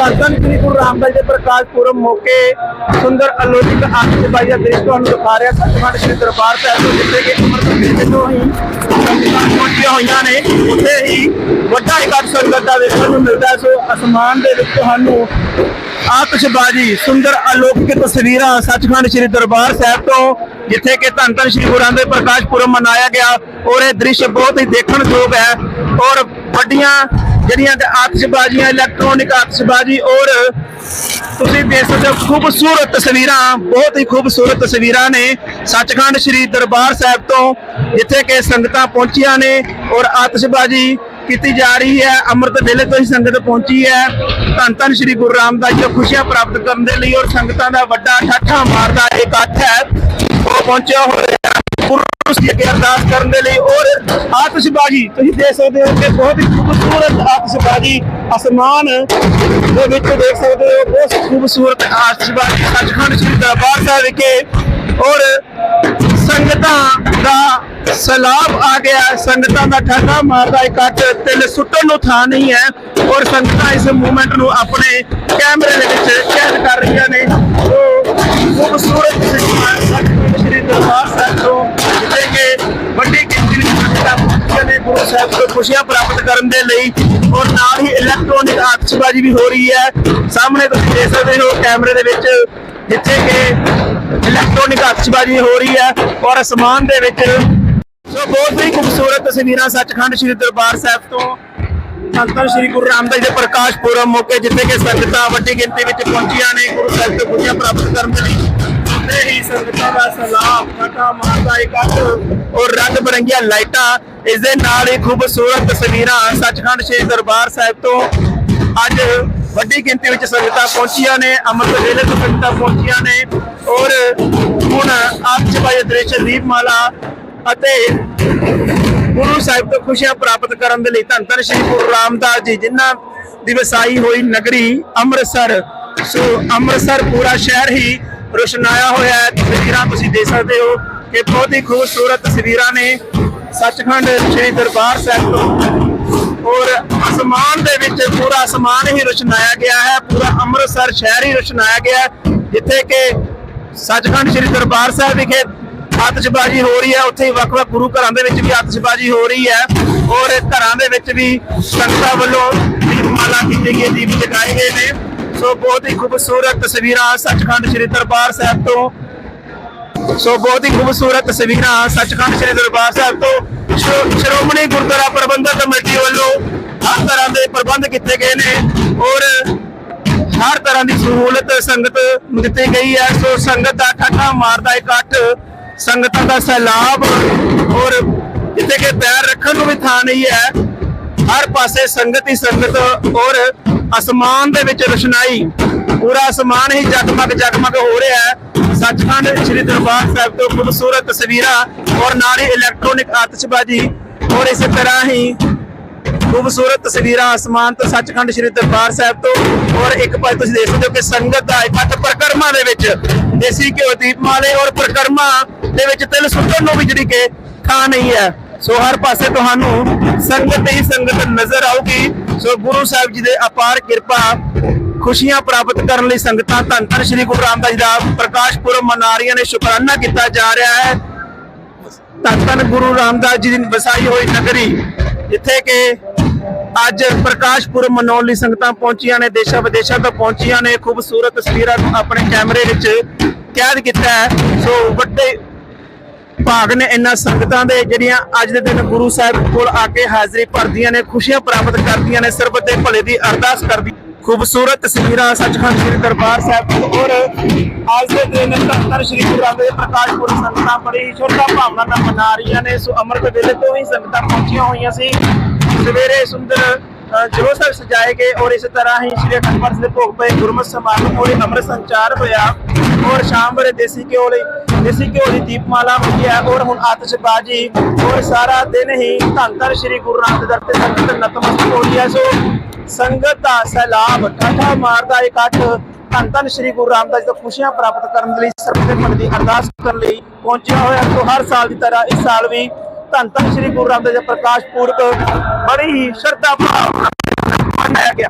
ਧੰਨ ਸ੍ਰੀ ਗੁਰੂ ਰਾਮਦਾਸ ਦੇ ਪ੍ਰਕਾਸ਼ ਪੁਰਬ ਮੌਕੇ ਸੁੰਦਰ ਅਲੋਕਿਕ ਆਤਿਸ਼ਬਾਜ਼ੀ ਦਾ ਤੁਹਾਨੂੰ ਦਿਖਾ ਰਿਹਾ। ਸੱਚਖੰਡ ਸ੍ਰੀ ਦਰਬਾਰ ਸਾਹਿਬ ਤੋਂ ਜਿੱਥੇ ਕਿ ਅੰਮ੍ਰਿਤ ਵੇਲੇ ਤੋਂ ਹੀ ਸੰਗਤਾਂ ਪਹੁੰਚੀਆਂ ਹੋਈਆਂ ਨੇ। ਉੱਥੇ ਹੀ ਵੱਡਾ ਇਕੱਠ ਸੰਗਤ ਦਾ ਵੇਖਣ ਨੂੰ ਮਿਲਦਾ ਸੋ ਅਸਮਾਨ ਦੇ ਵਿੱਚ ਤੁਹਾਨੂੰ ਆਤਿਸ਼ਬਾਜ਼ੀ, ਸੁੰਦਰ ਅਲੋਕਿਕ ਤਸਵੀਰਾਂ ਸੱਚਖੰਡ ਸ੍ਰੀ ਦਰਬਾਰ ਸਾਹਿਬ ਤੋਂ, ਜਿੱਥੇ ਕਿ ਧੰਨ ਧੰਨ ਸ੍ਰੀ ਗੁਰੂ ਰਾਮਦਾਸ ਦੇ ਪ੍ਰਕਾਸ਼ ਪੁਰਬ ਮਨਾਇਆ ਗਿਆ, ਔਰ ਇਹ ਦ੍ਰਿਸ਼ ਬਹੁਤ ਹੀ ਦੇਖਣ ਯੋਗ ਹੈ। ਔਰ ਵੱਡੀਆਂ ਜਿਹੜੀਆਂ ਆਤਿਸ਼ਬਾਜ਼ੀਆਂ ਇਲੈਕਟ੍ਰੋਨਿਕ ਆਤਿਸ਼ਬਾਜ਼ੀ ਔਰ ਤੁਸੀਂ ਦੇਖ ਸਕਦੇ ਹੋ ਖੂਬਸੂਰਤ ਤਸਵੀਰਾਂ, ਬਹੁਤ ਹੀ ਖੂਬਸੂਰਤ ਤਸਵੀਰਾਂ ਨੇ। ਸੱਚਖੰਡ ਸ੍ਰੀ ਦਰਬਾਰ ਸਾਹਿਬ ਤੋਂ ਜਿੱਥੇ ਕਿ ਸੰਗਤਾਂ ਪਹੁੰਚੀਆਂ ਨੇ ਔਰ ਆਤਿਸ਼ਬਾਜ਼ੀ ਕੀਤੀ ਜਾ ਰਹੀ ਹੈ। ਅੰਮ੍ਰਿਤ ਵੇਲੇ ਤੋਂ ਹੀ ਸੰਗਤ ਪਹੁੰਚੀ ਹੈ। ਧੰਨ ਧੰਨ ਸ੍ਰੀ ਗੁਰੂ ਰਾਮਦਾਸ ਜੀ ਤੋਂ ਖੁਸ਼ੀਆਂ ਪ੍ਰਾਪਤ ਕਰਨ ਦੇ ਲਈ ਔਰ ਸੰਗਤਾਂ ਦਾ ਵੱਡਾ ਠਾਠਾ ਮਾਰਦਾ ਇਕੱਠ ਹੈ। ਉਹ ਪਹੁੰਚਿਆ ਹੋਇਆ ਹੈ ਗੁਰੂ ਜੀ ਅੱਗੇ ਅਰਦਾਸ ਕਰਨ ਦੇ ਲਈ ਔਰ ਆਤਿਸ਼ਬਾਜ਼ੀ, ਤੁਸੀਂ ਦੇਖ ਸਕਦੇ ਹੋ ਕਿ ਬਹੁਤ ਹੀ ਖੂਬਸੂਰਤ ਆਤਿਸ਼ਬਾਜ਼ੀ ਅਸਮਾਨ ਦੇ ਵਿੱਚ ਦੇਖ ਸਕਦੇ ਹੋ, ਬਹੁਤ ਖੂਬਸੂਰਤ ਆਤਿਸ਼ਬਾਜ਼ੀ ਸੱਚਖੰਡ ਸ੍ਰੀ ਦਰਬਾਰ ਸਾਹਿਬ ਵਿਖੇ ਔਰ ਸੰਗਤਾਂ ਦਾ ਸਲਾਬ ਆ ਗਿਆ ਸੰਗਤਾਂ ਦਾ ਠਾਠਾ ਮਾਰਦਾ ਇਕੱਠ ਤਿਲ ਸੁੱਟਣ ਨੂੰ ਥਾਂ ਨਹੀਂ ਹੈ ਔਰ ਸੰਗਤਾਂ ਇਸ ਮੂਵਮੈਂਟ ਨੂੰ ਆਪਣੇ ਕੈਮਰੇ ਦੇ ਵਿੱਚ ਕੈਦ ਕਰ ਰਹੀਆਂ ਨੇ। ਉਹ ਖੂਬਸੂਰਤ ਸਾਹਿਬ ਤੋਂ ਖੁਸ਼ੀਆਂ ਪ੍ਰਾਪਤ ਕਰਨ ਦੇ ਲਈ ਔਰ ਨਾਲ ਹੀ ਇਲੈਕਟ੍ਰੋਨਿਕ ਆਤਿਸ਼ਬਾਜ਼ੀ ਵੀ ਹੋ ਰਹੀ ਹੈ। ਸਾਹਮਣੇ ਤੁਸੀਂ ਦੇਖ ਸਕਦੇ ਹੋ ਕੈਮਰੇ ਦੇ ਵਿੱਚ ਜਿੱਥੇ ਕਿ ਇਲੈਕਟ੍ਰੋਨਿਕ ਆਤਿਸ਼ਬਾਜ਼ੀ ਹੋ ਰਹੀ ਹੈ ਔਰ ਅਸਮਾਨ ਦੇ ਵਿੱਚ ਸੋ ਬਹੁਤ ਹੀ ਖੂਬਸੂਰਤ ਤਸਵੀਰਾਂ ਸੱਚਖੰਡ ਸ੍ਰੀ ਦਰਬਾਰ ਸਾਹਿਬ ਤੋਂ ਸੰਤਾਂ ਸ੍ਰੀ ਗੁਰੂ ਰਾਮਦਾਸ ਦੇ ਪ੍ਰਕਾਸ਼ ਪੁਰਬ ਮੌਕੇ ਜਿੱਥੇ ਕਿ ਸੰਗਤਾਂ ਵੱਡੀ ਗਿਣਤੀ ਵਿੱਚ ਪਹੁੰਚੀਆਂ ਨੇ। ਗੁਰੂ ਸਾਹਿਬ ਤੋਂ ਖੁਸ਼ੀਆਂ ਪ੍ਰਾਪਤ ਕਰਨ ਦੇ ਲਈ ਉੱਥੇ ਹੀ ਸੰਗਤਾਂ ਦਾ ਸਲਾਮ ਕਾਟਾ ਮਾਰਦਾ ਇਕੱਠ ਔਰ ਰੰਗ ਬਰੰਗੀਆਂ ਲਾਈਟਾਂ ਇਸ ਦੇ ਨਾਲ ਹੀ ਖੂਬਸੂਰਤ ਤਸਵੀਰਾਂ ਸੱਚਖੰਡ ਸ੍ਰੀ ਦਰਬਾਰ ਸਾਹਿਬ ਤੋਂ ਅੱਜ ਵੱਡੀ ਗਿਣਤੀ ਵਿੱਚ ਸੰਗਤਾਂ ਪਹੁੰਚੀਆਂ ਨੇ, ਅੰਮ੍ਰਿਤ ਵੇਲੇ ਤੋਂ ਸੰਗਤਾਂ ਪਹੁੰਚੀਆਂ ਨੇ ਔਰ ਹੁਣ ਆਤਿਸ਼ਬਾਜ਼ੀ ਦ੍ਰਿਸ਼ ਦੀਪਮਾਲਾ ਅਤੇ ਗੁਰੂ ਸਾਹਿਬ ਤੋਂ ਖੁਸ਼ੀਆਂ ਪ੍ਰਾਪਤ ਕਰਨ ਦੇ ਲਈ ਧੰਨ ਧੰਨ ਸ੍ਰੀ ਗੁਰੂ ਰਾਮਦਾਸ ਜੀ, ਜਿਨ੍ਹਾਂ ਦੀ ਵਸਾਈ ਹੋਈ ਨਗਰੀ ਅੰਮ੍ਰਿਤਸਰ। ਸੋ ਅੰਮ੍ਰਿਤਸਰ ਪੂਰਾ ਸ਼ਹਿਰ ਹੀ ਰੋਸ਼ਨਾਇਆ ਹੋਇਆ ਹੈ। ਤਸਵੀਰਾਂ ਤੁਸੀਂ ਦੇਖ ਸਕਦੇ ਹੋ ਕਿ ਬਹੁਤ ਹੀ ਖੂਬਸੂਰਤ ਤਸਵੀਰਾਂ ਨੇ ਸੱਚਖੰਡ ਸ੍ਰੀ ਦਰਬਾਰ ਸਾਹਿਬ ਤੋਂ। ਔਰ ਅਸਮਾਨ ਦੇ ਵਿੱਚ ਪੂਰਾ ਅਸਮਾਨ ਹੀ ਰੋਸ਼ਨਾਇਆ ਗਿਆ ਹੈ। ਪੂਰਾ ਅੰਮ੍ਰਿਤਸਰ ਸ਼ਹਿਰ ਹੀ ਰੋਸ਼ਨਾਇਆ ਗਿਆ ਜਿੱਥੇ ਕਿ ਸੱਚਖੰਡ ਸ੍ਰੀ ਦਰਬਾਰ ਸਾਹਿਬ ਵਿਖੇ ਆਤਿਸ਼ਬਾਜ਼ੀ ਹੋ ਰਹੀ ਹੈ। ਉੱਥੇ ਹੀ ਵੱਖ-ਵੱਖ ਗੁਰੂ ਘਰਾਂ ਦੇ ਵਿੱਚ ਵੀ ਆਤਿਸ਼ਬਾਜ਼ੀ ਹੋ ਰਹੀ ਹੈ ਔਰ ਘਰਾਂ ਦੇ ਵਿੱਚ ਵੀ ਸੰਗਤਾਂ ਵੱਲੋਂ ਦੀਪਮਾਲਾ ਕੀਤੀ ਗਈ ਹੈ, ਦੀਪ ਜਗਾਏ ਗਏ ਨੇ। ਸੋ ਬਹੁਤ ਹੀ ਖੂਬਸੂਰਤ ਤਸਵੀਰਾਂ ਸੱਚਖੰਡ ਸ੍ਰੀ ਦਰਬਾਰ ਸਾਹਿਬ ਤੋਂ। ਸੋ ਬਹੁਤ ਹੀ ਖੂਬਸੂਰਤ ਤਸਵੀਰਾਂ ਸੱਚਖੰਡ ਸ੍ਰੀ ਦਰਬਾਰ ਸਾਹਿਬ ਤੋਂ। ਸ਼੍ਰੋਮਣੀ ਗੁਰਦੁਆਰਾ ਪ੍ਰਬੰਧਕ ਕਮੇਟੀ ਵੱਲੋਂ ਹਰ ਤਰ੍ਹਾਂ ਦੇ ਪ੍ਰਬੰਧ ਕੀਤੇ ਗਏ ਨੇ ਔਰ ਹਰ ਤਰ੍ਹਾਂ ਦੀ ਸਹੂਲਤ ਸੰਗਤ ਨੂੰ ਦਿੱਤੀ ਗਈ ਹੈ। ਸੋ ਸੰਗਤ ਦਾ ਠੱਠਾ ਮਾਰਦਾ ਇਕੱਠ ਸੰਗਤਾਂ ਦਾ ਸੈਲਾਬ ਔਰ ਜਿੱਥੇ ਕਿ ਪੈਰ ਰੱਖਣ ਨੂੰ ਵੀ ਥਾਂ ਨਹੀਂ ਹੈ। ਹਰ ਪਾਸੇ ਸੰਗਤ ਹੀ ਸੰਗਤ ਔਰ ਅਸਮਾਨ ਦੇ ਵਿੱਚ ਰਸ਼ਨਾਈ, ਪੂਰਾ ਅਸਮਾਨ ਹੀ ਜਗਮਗ ਜਗਮਗ ਹੋ ਰਿਹਾ ਹੈ। ਸੱਚਖੰਡ ਸ੍ਰੀ ਦਰਬਾਰ ਸਾਹਿਬ ਤੋਂ ਖੂਬਸੂਰਤ ਤਸਵੀਰਾਂ ਔਰ ਨਾਲ ਹੀ ਇਲੈਕਟ੍ਰੋਨਿਕ ਆਤਿਸ਼ਬਾਜ਼ੀ ਔਰ ਇਸੇ ਤਰ੍ਹਾਂ ਹੀ ਖੂਬਸੂਰਤ ਤਸਵੀਰਾਂ ਅਸਮਾਨ ਤੋਂ ਸੱਚਖੰਡ ਸ੍ਰੀ ਦਰਬਾਰ ਸਾਹਿਬ ਤੋਂ ਔਰ ਇੱਕ ਪਾਸੇ ਤੁਸੀਂ ਦੇਖ ਸਕਦੇ ਹੋ ਕਿ ਸੰਗਤ ਦਾ ਇਕੱਠ ਪ੍ਰਕਰਮਾ ਦੇ ਵਿੱਚ ਦੇਸੀ ਘਿਓ, ਦੀਪਮਾਲੇ ਔਰ ਪ੍ਰਕਰਮਾ ਦੇ ਵਿੱਚ ਤਿਲ ਸੁੱਟਣ ਨੂੰ ਵੀ ਜਿਹੜੀ ਕਿ ਥਾਂ ਨਹੀਂ ਹੈ। ਸੋ ਹਰ ਪਾਸੇ ਤੁਹਾਨੂੰ ਸੰਗਤ ਹੀ ਸੰਗਤ ਨਜ਼ਰ ਆਊਗੀ। ਸੋ ਗੁਰੂ ਸਾਹਿਬ ਜੀ ਦੇ ਅਪਾਰ ਕਿਰਪਾ ਖੁਸ਼ੀਆਂ ਪ੍ਰਾਪਤ ਕਰਨ ਲਈ ਸੰਗਤਾਂ ਧੰਨ ਧੰਨ ਸ੍ਰੀ ਗੁਰੂ ਰਾਮਦਾਸ ਜੀ ਦਾ ਪ੍ਰਕਾਸ਼ ਪੁਰਬ ਮਨਾ ਰਹੀਆਂ ਨੇ ਸ਼ੁਕਰਾਨਾ ਕੀਤਾ ਜਾ ਰਿਹਾ ਹੈ। ਧੰਨ ਧੰਨ ਗੁਰੂ ਰਾਮਦਾਸ ਜੀ ਦੀ ਵਸਾਈ ਹੋਈ ਨਗਰੀ, ਜਿੱਥੇ ਕਿ ਅੱਜ ਪ੍ਰਕਾਸ਼ ਪੁਰਬ ਮਨਾਉਣ ਲਈ ਸੰਗਤਾਂ ਪਹੁੰਚੀਆਂ ਨੇ, ਦੇਸ਼ਾਂ ਵਿਦੇਸ਼ਾਂ ਤੋਂ ਪਹੁੰਚੀਆਂ ਨੇ। ਖੂਬਸੂਰਤ ਤਸਵੀਰਾਂ ਨੂੰ ਆਪਣੇ ਕੈਮਰੇ ਵਿੱਚ ਕੈਦ ਕੀਤਾ ਹੈ। ਸੋ ਵੱਡੇ ਭਾਗ ਨੇ ਇਹਨਾਂ ਸੰਗਤਾਂ ਦੇ ਜਿਹੜੀਆਂ ਅੱਜ ਦੇ ਦਿਨ ਗੁਰੂ ਸਾਹਿਬ ਕੋਲ ਆ ਕੇ ਹਾਜ਼ਰੀ ਭਰਦੀਆਂ ਨੇ ਖੁਸ਼ੀਆਂ ਪ੍ਰਾਪਤ ਕਰਦੀਆਂ ਨੇ ਸਰਬਤ ਦੇ ਭਲੇ ਦੀ ਅਰਦਾਸ ਕਰਦੀ। ਖੂਬਸੂਰਤ ਤਸਵੀਰਾਂ ਸੱਚਖੰਡ ਸ੍ਰੀ ਦਰਬਾਰ ਸਾਹਿਬ ਤੋਂ ਔਰ ਅੱਜ ਦੇ ਦਿਨ ਧੰਨ ਸ੍ਰੀ ਗੁਰੂ ਰਾਮਦਾਸ ਦੇ ਪ੍ਰਕਾਸ਼ ਪੁਰਬ ਸੰਗਤਾਂ ਬੜੀ ਸ਼ਰਧਾ ਭਾਵਨਾ ਨਾਲ ਮਨਾ ਰਹੀਆਂ ਨੇ। ਸੋ ਅੰਮ੍ਰਿਤ ਵੇਲੇ ਤੋਂ ਹੀ ਸੰਗਤਾਂ ਪਹੁੰਚੀਆਂ ਹੋਈਆਂ ਸੀ। ਸਵੇਰੇ ਸੁੰਦਰ ਅ, ਸਾਹਿਬ ਸਜਾਏ ਗਏ ਔਰ ਇਸ ਤਰ੍ਹਾਂ ਹੀ ਸ੍ਰੀ ਅਖੰਡ ਪਾਠ ਦੇ ਭੋਗ ਪਏ ਗੁਰਮਤਿ ਸਮਾਗਮ ਹੋਏ। ਅੰਮ੍ਰਿਤ ਸੰਚਾਰ ਹੋਇਆ। ਔਰ ਸ਼ਾਮ ਵੇਲੇ ਦੇਸੀ ਘਿਓ ਲਈ, ਦੇਸੀ ਘਿਓ ਦੀ ਦੀਪਮਾਲਾ ਹੋਈ ਹੈ ਔਰ ਹੁਣ ਆਤਿਸ਼ਬਾਜ਼ੀ, ਔਰ ਸਾਰਾ ਦਿਨ ਹੀ ਧੰਨ ਧੰਨ ਸ੍ਰੀ ਗੁਰੂ ਰਾਮਦਾਸ ਦਰ ਤੇ ਸੰਗਤ ਨਤਮਸਤਕ ਹੋ ਰਹੀ ਹੈ। ਸੋ ਸੰਗਤ ਦਾ ਸੈਲਾਬ ਠਾਠਾ ਮਾਰਦਾ ਇਕੱਠ ਧੰਨ ਧੰਨ ਸ੍ਰੀ ਗੁਰੂ ਰਾਮਦਾਸ ਜੀ ਖੁਸ਼ੀਆਂ ਪ੍ਰਾਪਤ ਕਰਨ ਲਈ ਸਰਬ ਦੇ ਦੀ ਅਰਦਾਸ ਕਰਨ ਲਈ ਪਹੁੰਚਿਆ ਹੋਇਆ। ਸੋ ਹਰ ਸਾਲ ਦੀ ਤਰ੍ਹਾਂ ਇਸ ਸਾਲ ਵੀ ਧੰਨ ਧੰਨ ਸ੍ਰੀ ਗੁਰੂ ਰਾਮਦਾਸ ਜੀ ਪ੍ਰਕਾਸ਼ ਪੁਰਬ ਬੜੀ ਹੀ ਸ਼ਰਧਾ ਭਾਵਨਾ ਨਾਲ ਮਨਾਇਆ ਗਿਆ।